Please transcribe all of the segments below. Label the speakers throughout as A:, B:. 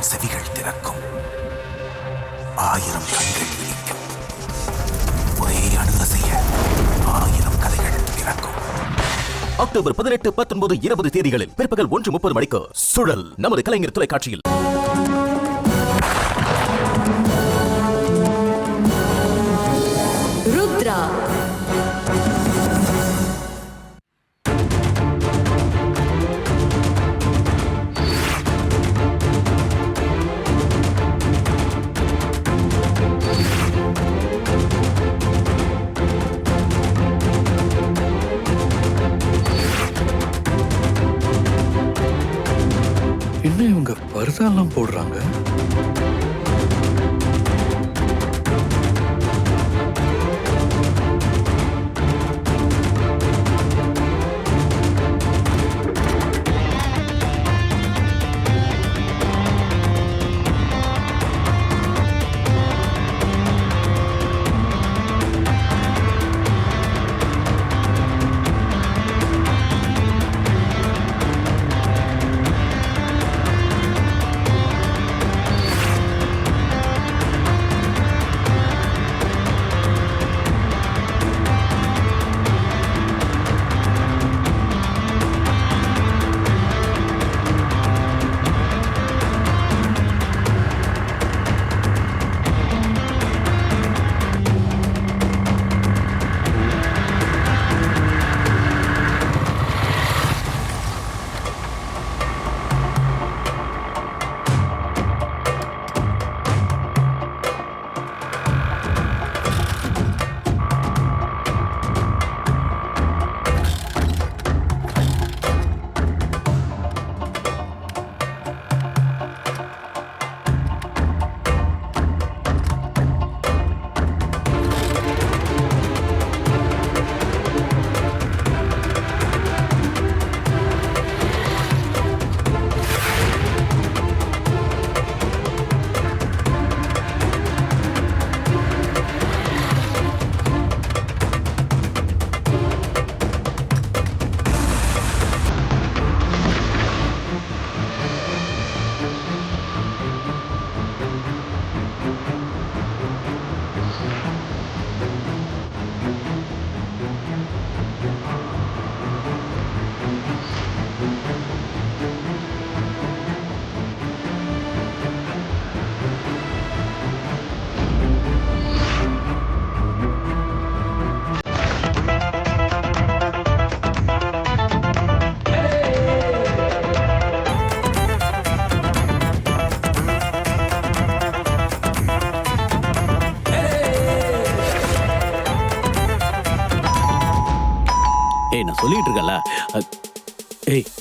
A: ஆயிரம் செவிகள் திறக்கும் ஆயிரம் கண்கள் விழிக்கும் ஒரே அணுக செய்ய ஆயிரம் கதைகள் பிறக்கும்
B: அக்டோபர் பதினெட்டு பத்தொன்பது இருபது தேதிகளில் பிற்பகல் ஒன்று முப்பது மணிக்கு சுழல் நமது கலைஞர் தொலைக்காட்சியில்.
C: இவங்க பர்தாலாம் போடுறாங்க?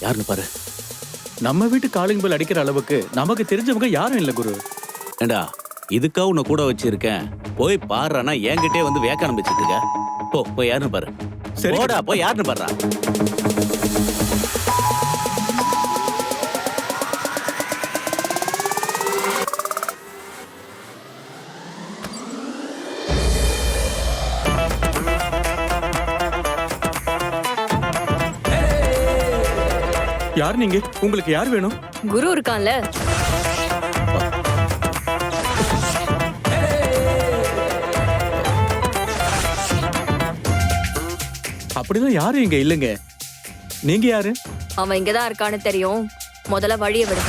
D: யாருன்னு பாரு.
E: நம்ம வீட்டு காலிங் பெல் அடிக்கிற அளவுக்கு நமக்கு தெரிஞ்சவங்க யாரும் இல்ல குரு.
D: ஏண்டா இதுக்கா உன்னை கூட வச்சிருக்கேன். போய் பாடுறானா என்கிட்டே வந்து வேக்க ஆரம்பிச்சிட்டு இருக்க. போ போய் யாருன்னு பாரு.
E: சரி.
D: போடா போய் யாருன்னு பாடுறா.
E: யார் நீங்க? உங்களுக்கு யார் வேணும்?
F: குரு இருக்கான்ல.
E: அப்படிதான் யாரும் இங்க இல்லைங்க. நீங்க யாரு?
F: அவன் இங்கதான் இருக்கான்னு தெரியும். முதல்ல வழிய விடு.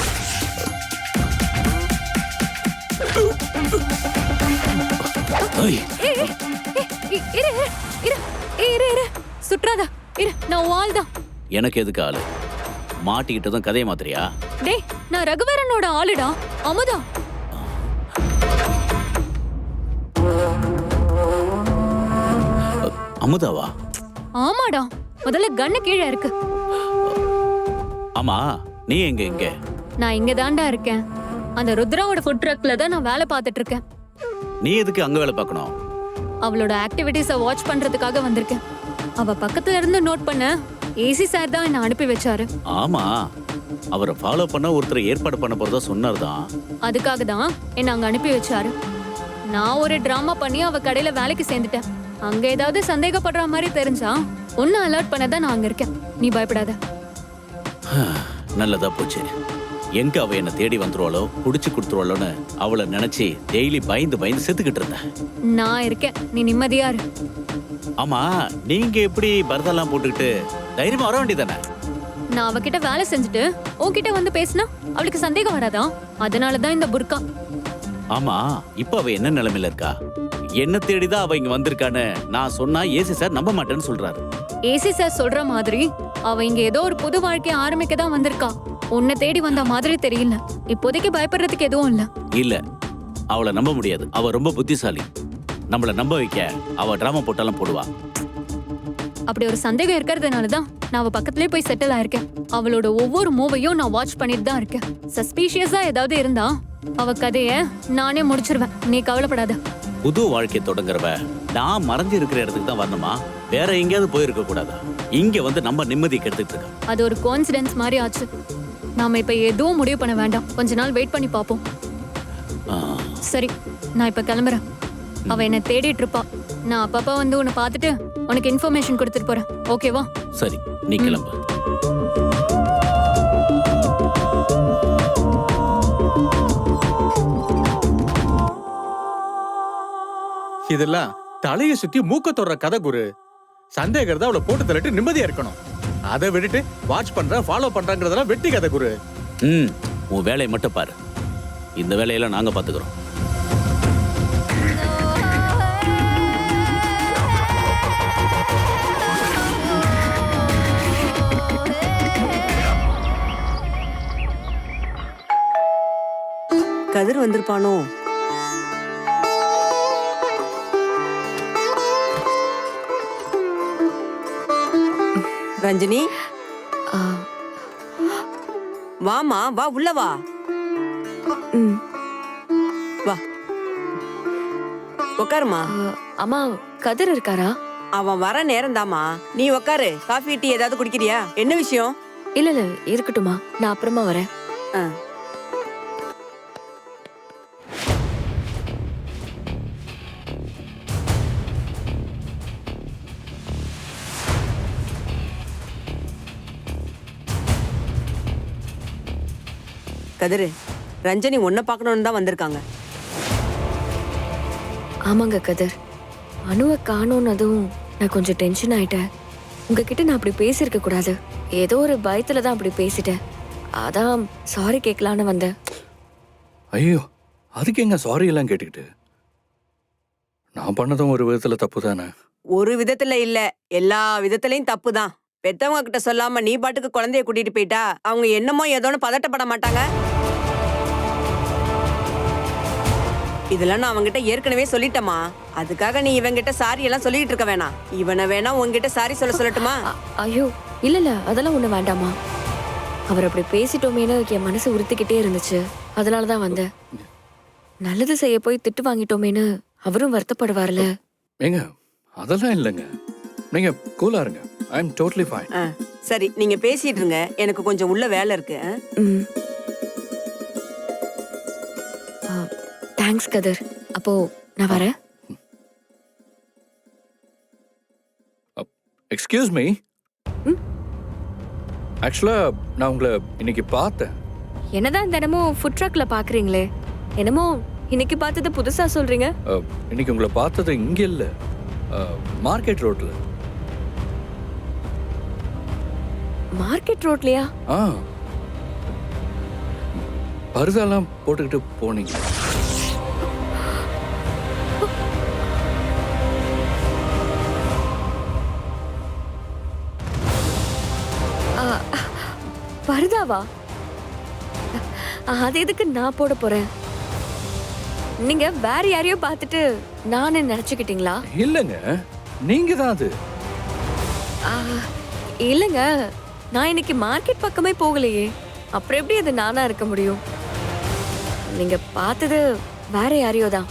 D: ஏய்,
F: ஏய், ஏய், ஏய், இரு இரு, இரு ஏய், இரு இரு. சுற்றாதா. இரு நான் வால் தான்
D: எனக்கு எதுக்கு ஆளு? மாட்டிக்கிட்டதும் கதையை மாத்திரியா
F: டேய் நான் ரகுவரனோட ஆளுடா. அமுதா.
D: அமுதாவா?
F: ஆமாடா. முதல்ல கண்ணு கீழே இருக்கு.
D: ஆமா நீ எங்க எங்க
F: நான் இங்க தாண்டா இருக்கேன். அந்த ருத்ராவோட ஃபுட் ட்ரக்ல தான் நான் வேலை பார்த்துட்டு இருக்கேன்.
D: நீ எதுக்கு அங்க வேலை பார்க்கணும்?
F: அவளோட ஆக்டிவிட்டீஸை வாட்ச் பண்றதுக்காக வந்திருக்கேன். அவ பக்கத்துல இருந்து நோட் பண்ண. ஏசி சார் தான் என்ன அனுப்பி வச்சாரு.
D: ஆமா. அவரை ஃபாலோ பண்ண ஒருத்தர் ஏற்பாடு பண்ண போறதா சொன்னார் தான்.
F: அதுக்காக தான் என்ன அங்க அனுப்பி வச்சாரு. நான் ஒரு டிராமா பண்ணி அவ கடையில வேலைக்கு சேர்ந்துட்டேன். அங்க ஏதாவது சந்தேகப்படுற மாதிரி தெரிஞ்சா உன்னை அலர்ட் பண்ண தான் நான் அங்க இருக்கேன். நீ பயப்படாத.
D: நல்லதா போச்சு. எங்க அவ என்ன தேடி வந்துருவாளோ புடிச்சு கொடுத்துருவாளோன்னு அவளை நினைச்சு டெய்லி பயந்து பயந்து செத்துக்கிட்டு இருந்தேன்.
F: நான் இருக்கேன். நீ நிம்மதியா இரு.
D: ஆமா நீங்க எப்படி பரதெல்லாம் போட்டுக்கிட்டு தைரியமா வர வேண்டியதானே
F: நான் அவகிட்ட வேலை செஞ்சுட்டு உன்கிட்ட வந்து பேசினா அவளுக்கு சந்தேகம் வராதா? அதனாலதான் இந்த புர்கா.
D: ஆமா இப்ப அவ என்ன நிலைமையில இருக்கா? என்ன தேடிதான் அவ இங்க வந்திருக்கான்னு நான் சொன்னா ஏசி சார் நம்ப மாட்டேன்னு சொல்றாரு.
F: ஏசி சார் சொல்ற மாதிரி அவ இங்க ஏதோ ஒரு புது வாழ்க்கைய ஆரம்பிக்க தான் வந்திருக்கா. உன்னை தேடி வந்த மாதிரி தெரியல. இப்போதைக்கு பயப்படுறதுக்கு எதுவும் இல்ல.
D: இல்ல. அவளை நம்ப முடியாது. அவ ரொம்ப புத்திசாலி. நம்மள நம்ப வைக்க அவ டிராமா போட்டாலும் போடுவா.
F: அப்படி ஒரு சந்தேகம் இருக்கிறதுனால தான் நான் அவ பக்கத்துலயே போய் செட்டில் ஆயிருக்கேன். அவளோட ஒவ்வொரு மூவையும் நான் வாட்ச் பண்ணிட்டு தான் இருக்கேன். சஸ்பீஷியஸா ஏதாவது இருந்தா அவ கதைய நானே முடிச்சிருவேன். நீ கவலைப்படாத.
D: புது வாழ்க்கையை தொடங்குறவ நான் மறைஞ்சு இருக்கிற இடத்துக்கு தான் வரணுமா? வேற எங்கேயாவது போயிருக்க கூடாதா? இங்க வந்து நம்ம நிம்மதி கெடுத்துட்டு இருக்கோம்.
F: அது ஒரு கோன்சிடென்ஸ் மாதிரி ஆச்சு. நாம இப்ப எதுவும் முடிவு பண்ண வேண்டாம். கொஞ்ச நாள் வெயிட் பண்ணி பார்ப்போம். சரி நான் இப்ப கிளம்புறேன். அவ என்ன தேடிட்டு இருப்பா. நான் அப்பப்ப வந்து உன்னை பார்த்துட்டு உனக்கு இன்ஃபர்மேஷன் கொடுத்துட்டு போறேன். ஓகேவா
D: சரி நீ கிளம்பு.
E: இதெல்லாம் தலையை சுத்தி மூக்க தொடுற கதை குரு. சந்தேகத்தை அவளை போட்டு தள்ளிட்டு நிம்மதியா இருக்கணும். அதை விட்டுட்டு வாட்ச் பண்றேன் ஃபாலோ பண்றேங்கிறதெல்லாம் வெட்டி கதை குரு.
D: ம் உன் வேலையை மட்டும் பாரு. இந்த வேலையெல்லாம் நாங்க பாத்துக்கிறோம்.
G: கதிர் வந்திருப்பானோ? ரஞ்சினி. வாமா வா உள்ள வா. வா. உட்காருமா
H: அம்மா கதிர் இருக்காரா?
G: அவன் வர நேரம்தாம்மா. நீ உட்காரு காஃபி டீ ஏதாவது குடிக்கிறியா? என்ன விஷயம்?
H: இல்ல இல்ல இருக்கட்டுமா நான் அப்புறமா வரேன்.
G: கதிரு ரஞ்சனி உன்னை பார்க்கணும்னு தான் வந்திருக்காங்க.
H: ஆமாங்க கதிர். அணுவை காணோன்னதும் நான் கொஞ்சம் டென்ஷன் ஆயிட்டேன். உங்ககிட்ட நான் அப்படி பேசியிருக்க கூடாது. ஏதோ ஒரு பயத்துல தான் அப்படி பேசிட்டேன். அதான் சாரி கேட்கலான்னு வந்தேன்.
C: ஐயோ அதுக்கு எங்க சாரி எல்லாம் கேட்டுக்கிட்டு? நான் பண்ணதும் ஒரு விதத்துல தப்பு தானே?
G: ஒரு விதத்துல இல்ல. எல்லா விதத்துலயும் தப்பு தான். பெத்தவங்க கிட்ட சொல்லாம நீ பாட்டுக்கு குழந்தைய கூட்டிட்டு போயிட்டா அவங்க என்னமோ ஏதோன்னு பதட்டப்பட மாட்டாங்க. இதெல்லாம் நான் அவங்கிட்ட ஏற்கனவே சொல்லிட்டேமா அதுக்காக நீ இவங்கிட்ட சாரி எல்லாம் சொல்லிட்டு இருக்க வேணாம். இவனை வேணா உன்கிட்ட சாரி சொல்ல சொல்லட்டுமா?
H: ஐயோ இல்ல இல்ல அதெல்லாம் ஒண்ணு வேண்டாமா அவர் அப்படி பேசிட்டோமேனு என் மனசு உறுத்திக்கிட்டே இருந்துச்சு. அதனால தான் வந்தேன். நல்லது செய்ய போய் திட்டு வாங்கிட்டோமேனு அவரும் வருத்தப்படுவார்ல.
C: ஏங்க அதெல்லாம் இல்லைங்க. நீங்க கூலா இருங்க. ஐ எம் டோட்லி ஃபைன்
G: ஆ, சரி நீங்க பேசிட்டு இருங்க. எனக்கு கொஞ்சம் உள்ள வேலை இருக்கு.
H: தேங்க்ஸ் கதிர் அப்போ நான் வரேன்.
C: Excuse me? ஆக்சுவலா நான் உங்களை இன்னைக்கு பார்த்தேன்.
H: என்னதான் தினமும் ஃபுட் ட்ரக்ல பாக்குறீங்களே என்னமோ இன்னைக்கு பார்த்தது புதுசா சொல்றீங்க.
C: இன்னைக்கு உங்களை பார்த்தது இங்க இல்ல. மார்க்கெட் ரோட்ல
H: மார்க்கெட் ரோட்லயா
C: ஆ. பருதாலாம் போட்டுக்கிட்டு போனீங்க.
H: வருதாவா அது எதுக்கு நான் போட போறேன்? நீங்க வேற யாரையோ பார்த்துட்டு நானே நினைச்சுக்கிட்டீங்களா?
C: இல்லைங்க. நீங்க தான் அது.
H: இல்லைங்க. நான் இன்னைக்கு மார்க்கெட் பக்கமே போகலையே. அப்புறம் எப்படி அது நானா இருக்க முடியும்? நீங்க பார்த்தது வேற யாரையோ தான்.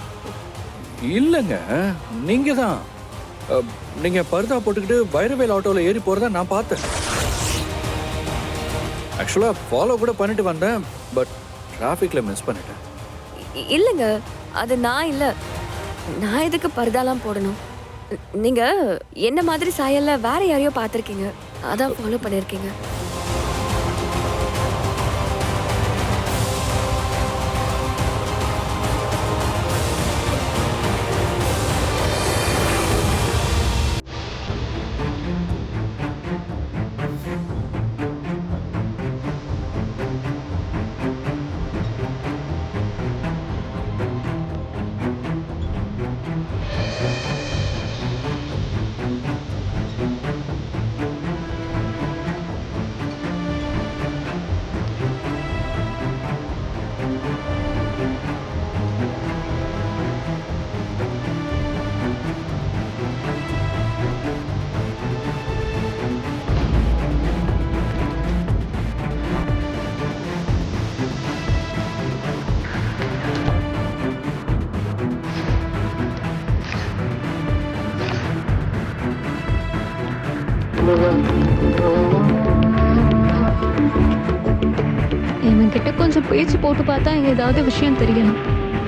C: இல்லைங்க. நீங்க தான். நீங்க பருதா போட்டுக்கிட்டு வைரவேல் ஆட்டோல ஏறி போறத நான் பார்த்தேன். ஆக்சுவலாக ஃபாலோ கூட பண்ணிட்டு வந்தேன் பட் டிராஃபிக்கில் மிஸ் பண்ணிட்டேன்.
H: இல்லைங்க அது நான் இல்லை. நான் எதுக்கு பர்தாலாம் போடணும்? நீங்கள் என்ன மாதிரி சாயலில் வேற யாரையோ பார்த்துருக்கீங்க. அதான் ஃபாலோ
F: பண்ணியிருக்கீங்க பேச்சு போட்டு பார்த்தா ஏதாவது விஷயம் தெரியலாம்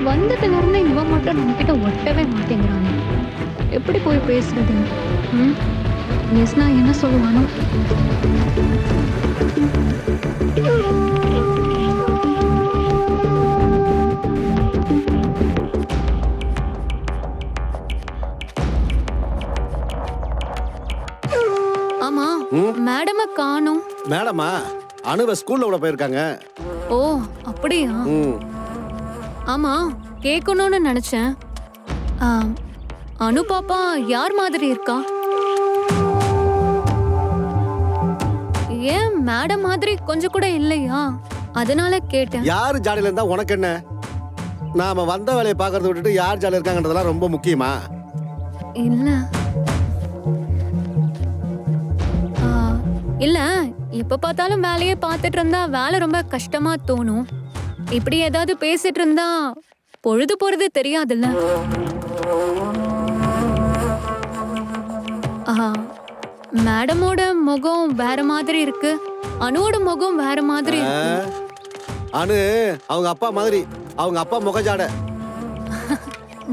F: வந்ததுல இருந்து இவன் மட்டும் நம்ம கிட்ட ஒட்டவே மாட்டேங்கிறானே. எப்படி போய் பேசுறது? ம்? எஸ் நான் என்ன சொல்லுவானோ? ஆமா மேடம காணோம்.
I: மேடமா? அணுவை ஸ்கூல்ல விட போயிருக்காங்க.
F: ஓ அப்படியா?
I: ம்.
F: ஆமா கேட்கணும்னு நினைச்சேன். ஆ, அனு பாப்பா யார் மாதிரி இருக்கா? ஏன் மேடம் மாதிரி கொஞ்சம் கூட இல்லையா? அதனால கேட்டேன்.
I: யாரு ஜாலியில இருந்தா உனக்கு என்ன? நாம வந்த வேலையை பார்க்கறத விட்டுட்டு யார் ஜாலியா இருக்காங்கன்றதெல்லாம் ரொம்ப முக்கியமா?
F: இல்ல. ஆ, இல்ல எப்ப பார்த்தாலும் வேலையே பார்த்துட்டு இருந்தா வேலை ரொம்ப கஷ்டமா தோணும். இப்படி ஏதாவது பேசிட்டு இருந்தா பொழுது போறது தெரியாதுல்ல? மேடமோட முகம் வேற மாதிரி இருக்கு. அனுவோட முகம் வேற மாதிரி இருக்கு.
I: அணு அவங்க அப்பா மாதிரி. அவங்க அப்பா முகஜாட.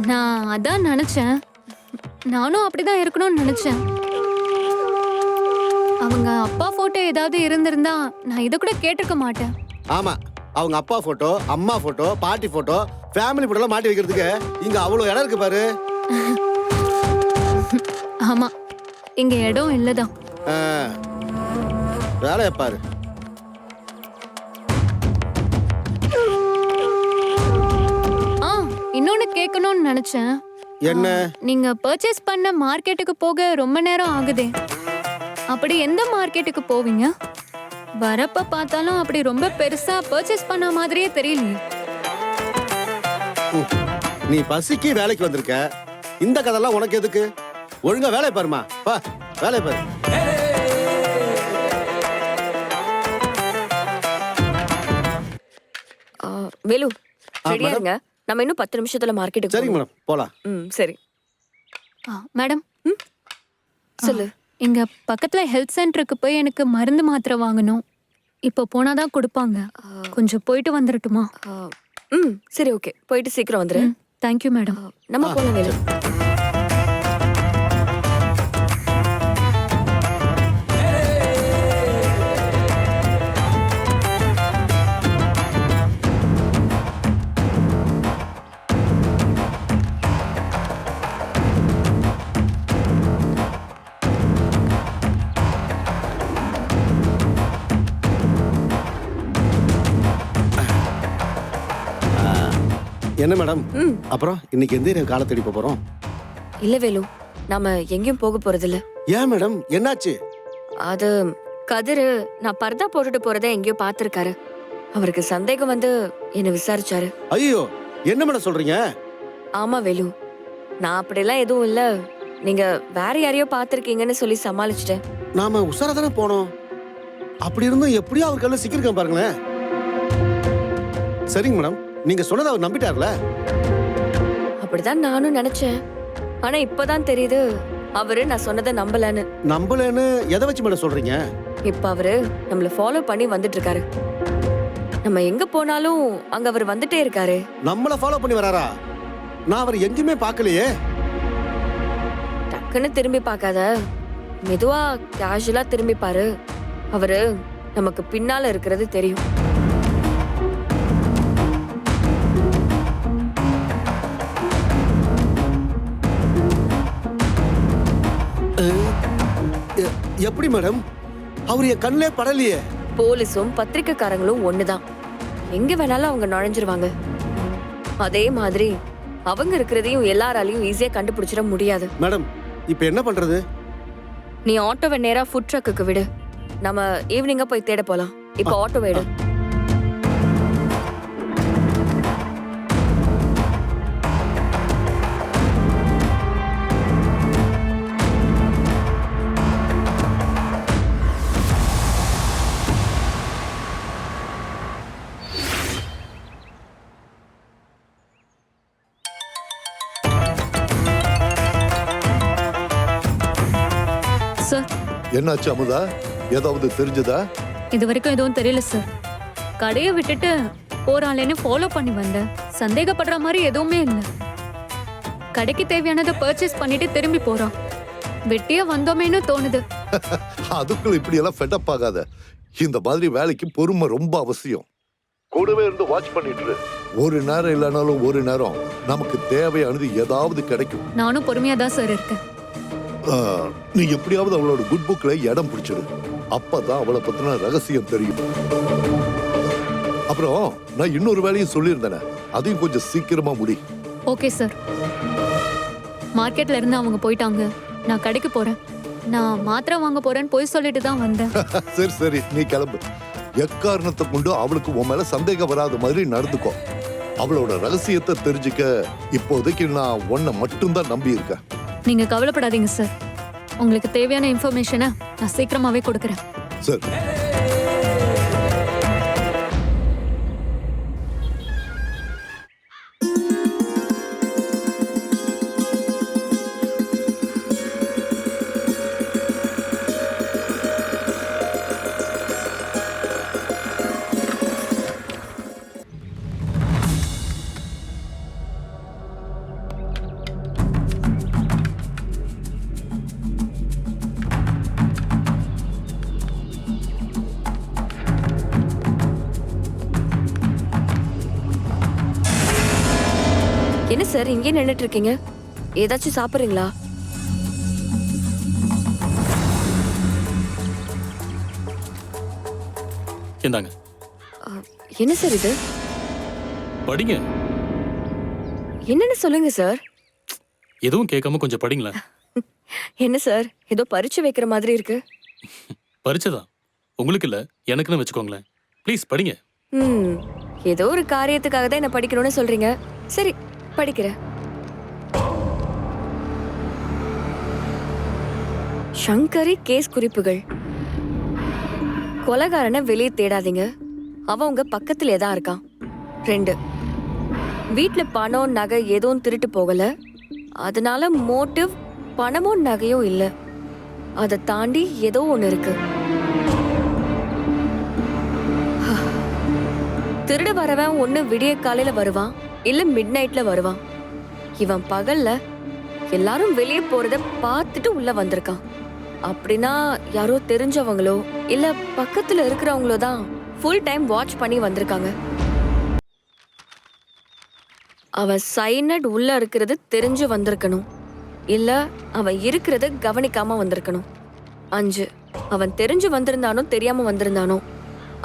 F: நான் அதான் நினைச்சேன். நானும் அப்படிதான் இருக்கணும்னு நினைச்சேன். அவங்க அப்பா போட்டோ ஏதாவது இருந்திருந்தா நான் இதை கூட கேட்டிருக்க மாட்டேன்.
I: ஆமா அவங்க அப்பா போட்டோ அம்மா போட்டோ பாட்டி போட்டோ ஃபேமிலி போட்டோ மாட்டி வைக்கிறதுக்கு இங்க அவ்வளவு இடம் இருக்கு பாரு.
F: ஆமா இங்க இடம் இல்லதான்.
I: வேலையை பாரு.
F: ஆ இன்னொன்னு கேட்கணும்னு நினைச்சேன்.
I: என்ன?
F: நீங்க பர்ச்சேஸ் பண்ண மார்க்கெட்டுக்கு போக ரொம்ப நேரம் ஆகுதே. அப்படி எந்த மார்க்கெட்டுக்கு போவீங்க? வரப்ப பார்த்தாலும் அப்படி ரொம்ப பெருசா பர்ச்சேஸ் பண்ண மாதிரியே தெரியலையே.
I: நீ பசிக்கு வேலைக்கு வந்திருக்க. இந்த கதெல்லாம் உனக்கு எதுக்கு? ஒழுங்கா வேலையை பாருமா பா வேலையை பாரு.
H: ஆ, வேலு
I: ஆ,
H: ரெடியா
I: மேடம்.
H: இருங்க. நம்ம இன்னும் பத்து நிமிஷத்துல மார்க்கெட்டுக்கு
I: சரிங்க. மேடம். போலாம்.
H: ம் சரி.
F: ஆ, மேடம்.
H: சொல்லு.
F: இங்க பக்கத்துல ஹெல்த் சென்டருக்கு போய் எனக்கு மருந்து மாத்திரை வாங்கணும். இப்போ போனாதான் கொடுப்பாங்க. கொஞ்சம் போயிட்டு வந்துடட்டுமா
H: ம் சரி ஓகே போயிட்டு சீக்கிரம் வந்துரு.
F: தேங்க்யூ மேடம்
H: நம்ம போலாம்
I: என்ன மேடம்? அப்புறம் இன்னைக்கு எந்த ஏரியா காலை தேடி போறோம்?
H: இல்ல வேலு நாம எங்கேயும் போக போறதில்ல.
I: ஏன் மேடம்? என்னாச்சு?
H: அது கதிரு நான் பர்தா போட்டுட்டு போறதை எங்கேயோ பார்த்திருக்காரு. அவருக்கு சந்தேகம் வந்து என்ன விசாரிச்சாரு.
I: ஐயோ என்ன மேடம் சொல்றீங்க?
H: ஆமா வேலு நான் அப்படிலாம் எதுவும் இல்ல. நீங்க வேற யாரையோ பார்த்திருக்கீங்கன்னு சொல்லி சமாளிச்சிட்டேன்.
I: நாம உஷாரா தானே போனோம். அப்படி இருந்தும் எப்படியோ அவர் கல்ல சிக்கிருக்கேன் பாருங்களேன். சரிங்க மேடம். நீங்க சொன்னதை அவர் நம்பிட்டார்ல?
H: அப்படிதான் நானும் நினைச்சேன். ஆனா இப்பதான் தெரியுது அவரு நான் சொன்னதை நம்பலன்னு.
I: நம்பலன்னு எதை வச்சு மேடம் சொல்றீங்க?
H: இப்ப அவரு நம்மள ஃபாலோ பண்ணி வந்துட்டு இருக்காரு நம்ம எங்க போனாலும் அங்க அவர் வந்துட்டே இருக்காரு.
I: நம்மள ஃபாலோ பண்ணி வராரா? நான் அவர் எங்கேயுமே பார்க்கலையே.
H: டக்குன்னு திரும்பி பார்க்காத. மெதுவா கேஷுவலா திரும்பி பாரு அவரு நமக்கு பின்னால இருக்கிறது தெரியும்.
I: எப்படி மேடம் அவர் என் கண்ணிலே படலையே.
H: போலீஸும் பத்திரிக்கைக்காரங்களும் ஒண்ணுதான். எங்க வேணாலும் அவங்க நுழைஞ்சிருவாங்க. அதே மாதிரி அவங்க இருக்கிறதையும் எல்லாராலையும் ஈஸியா கண்டுபிடிச்சிட முடியாது.
I: மேடம் இப்ப என்ன பண்றது?
H: நீ ஆட்டோவை நேரா ஃபுட் ட்ரக்குக்கு விடு. நம்ம ஈவினிங்கா போய் தேட போலாம். இப்போ ஆட்டோ விடு
F: சார்
J: என்னாச்சு அமுதா? ஏதாவது தெரிஞ்சதா?
F: இது வரைக்கும் எதுவும் தெரியல சார் கடையை விட்டுட்டு போறாளேன்னு ஃபாலோ பண்ணி வந்தேன். சந்தேகப்படுற மாதிரி எதுவுமே இல்லை. கடைக்கு தேவையானதை பர்ச்சேஸ் பண்ணிட்டு திரும்பி போறான். வெட்டியா வந்தோமேன்னு தோணுது.
J: அதுக்குள்ள இப்படி எல்லாம் ஃபெட்டப் ஆகாத. இந்த மாதிரி வேலைக்கு பொறுமை ரொம்ப அவசியம். கூடவே இருந்து வாட்ச் பண்ணிட்டு இரு. ஒரு நேரம் இல்லைனாலும் ஒரு நேரம் நமக்கு தேவையானது ஏதாவது கிடைக்கும்.
F: நானும் பொறுமையா தான் சார் இருக்கேன்.
J: நீ எப்படியாவது அவளோட குட் புக்ல இடம் பிடிச்சிரு. அப்பதான் அவளை பத்தின ரகசியம் தெரியும். அப்புறம் நான் இன்னொரு வேலையும் சொல்லியிருந்தேனே அதையும் கொஞ்சம் சீக்கிரமா முடி.
F: ஓகே சார் மார்க்கெட்ல இருந்து அவங்க போயிட்டாங்க. நான் கடைக்கு போறேன். நான் மாத்திரை வாங்க போறேன்னு போய் சொல்லிட்டு தான் வந்தேன்.
J: சரி சரி நீ கிளம்பு. எக்காரணத்தை கொண்டு அவளுக்கு உன் மேல சந்தேகம் வராத மாதிரி நடந்துக்கோ. அவளோட ரகசியத்தை தெரிஞ்சுக்க இப்போதைக்கு நான் உன்னை மட்டும்தான் நம்பி இருக்கேன்
F: நீங்க கவலைப்படாதீங்க சார் உங்களுக்கு தேவையான இன்ஃபர்மேஷனை நான் சீக்கிரமாவே கொடுக்குறேன்.
J: சார்
H: சார் இங்கே நின்னுட்டு இருக்கீங்க ஏதாச்சும் சாப்பிடுறீங்களா?
E: இந்தாங்க.
H: என்ன சார் இது?
E: படிங்க.
H: என்னன்னு சொல்லுங்க சார்.
E: எதுவும் கேட்காம கொஞ்சம் படிங்களேன்.
H: என்ன சார் ஏதோ பரிச்சு வைக்கிற மாதிரி இருக்கு.
E: பரிச்சதான் உங்களுக்கு இல்ல எனக்குன்னு வச்சுக்கோங்களேன். ப்ளீஸ் படிங்க.
H: ம் ஏதோ ஒரு காரியத்துக்காக தான் என்ன படிக்கணும்னு சொல்றீங்க. சரி படிக்கிறேன் சங்கரி கேஸ் குறிப்புகள். கொலகாரனை வெளியே தேடாதீங்க. அவன் உங்க பக்கத்திலே தான் இருக்கான். ரெண்டு வீட்டில் பணம் நகை எதுவும் திருட்டு போகல. அதனால மோட்டிவ் பணமும் நகையும் இல்ல. அதை தாண்டி ஏதோ ஒண்ணு இருக்கு. திருட வரவன் ஒன்று விடிய காலையில வருவான். இல்ல மிட் நைட்ல வருவான். இவன் பகல்ல எல்லாரும் வெளியே போறத பார்த்துட்டு உள்ள வந்திருக்கான். அப்படின்னா யாரோ தெரிஞ்சவங்களோ இல்ல பக்கத்துல இருக்கிறவங்களோ தான் ஃபுல் டைம் வாட்ச் பண்ணி வந்திருக்காங்க. அவன் சைனட் உள்ள இருக்கிறது தெரிஞ்சு வந்திருக்கணும். இல்ல அவன் இருக்கிறத கவனிக்காம வந்திருக்கணும். அஞ்சு அவன் தெரிஞ்சு வந்திருந்தானோ தெரியாம வந்திருந்தானோ.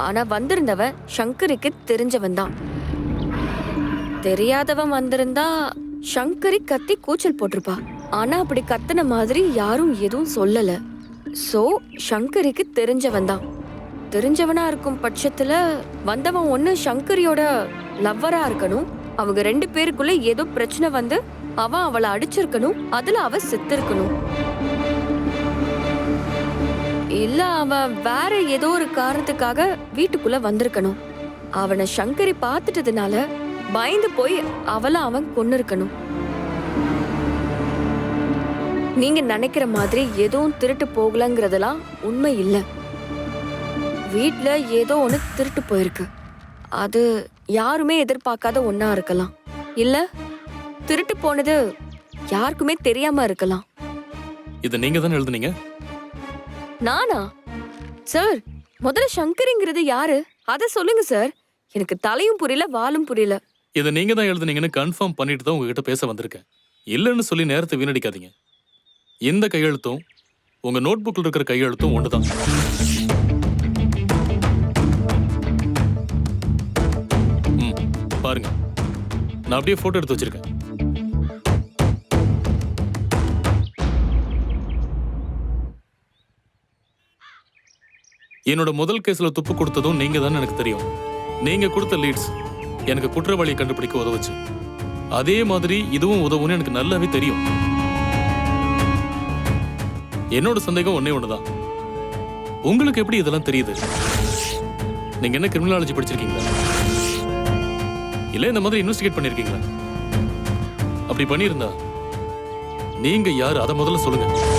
H: ஆனா வந்திருந்தவன் சங்கருக்கு தெரிஞ்சவன் தான் தெரியாதவன் வந்திருந்தா சங்கரி கத்தி கூச்சல் போட்டிருப்பா. ஆனா அப்படி கத்தின மாதிரி யாரும் எதுவும் சொல்லல. சோ சங்கரிக்கு தெரிஞ்சவன் தான். தெரிஞ்சவனா இருக்கும் பட்சத்துல வந்தவன் ஒண்ணு சங்கரியோட லவ்வரா இருக்கணும். அவங்க ரெண்டு பேருக்குள்ள ஏதோ பிரச்சனை வந்து அவன் அவளை அடிச்சிருக்கணும். அதுல அவ செத்திருக்கணும். இல்ல அவன் வேற ஏதோ ஒரு காரணத்துக்காக வீட்டுக்குள்ள வந்திருக்கணும். அவனை சங்கரி பார்த்துட்டதுனால பயந்து போய் அவளை அவன் கொன்னு இருக்கணும் நீங்க நினைக்கிற மாதிரி எதுவும் திருட்டு போகலங்கிறதெல்லாம் உண்மை இல்ல. வீட்ல ஏதோ ஒண்ணு திருட்டு போயிருக்கு. அது யாருமே எதிர்பார்க்காத ஒண்ணா இருக்கலாம். இல்ல திருட்டு போனது யாருக்குமே தெரியாம இருக்கலாம்.
E: இதை நீங்க தானே எழுதுனீங்க?
H: நானா? சார் முதல்ல சங்கரிங்கிறது யாரு? அத சொல்லுங்க சார். எனக்கு தலையும் புரியல வாலும் புரியல.
E: இதை நீங்கள் தான் எழுதுனீங்கன்னு கன்ஃபார்ம் பண்ணிட்டு தான் உங்ககிட்ட பேச வந்திருக்கேன். இல்லைன்னு சொல்லி நேரத்தை வீணடிக்காதீங்க. இந்த கையெழுத்தும் உங்கள் நோட் புக்கில் இருக்கிற கையெழுத்தும் ஒன்று ம் பாருங்க. நான் அப்படியே ஃபோட்டோ எடுத்து வச்சிருக்கேன். என்னோட முதல் கேஸ்ல துப்பு கொடுத்ததும் நீங்க தான் எனக்கு தெரியும். நீங்க கொடுத்த லீட்ஸ் எனக்கு குற்றவாளியை கண்டுபிடிக்க உதவுச்சு. அதே மாதிரி இதுவும் உதவும்னு எனக்கு நல்லாவே தெரியும். என்னோட சந்தேகம் ஒன்னே ஒண்ணுதான். உங்களுக்கு எப்படி இதெல்லாம் தெரியுது? நீங்க என்ன கிரிமினாலஜி படிச்சிருக்கீங்களா? இல்ல இந்த மாதிரி இன்வெஸ்டிகேட் பண்ணிருக்கீங்களா? அப்படி பண்ணியிருந்தா நீங்க யாரு? அதை முதல்ல சொல்லுங்க.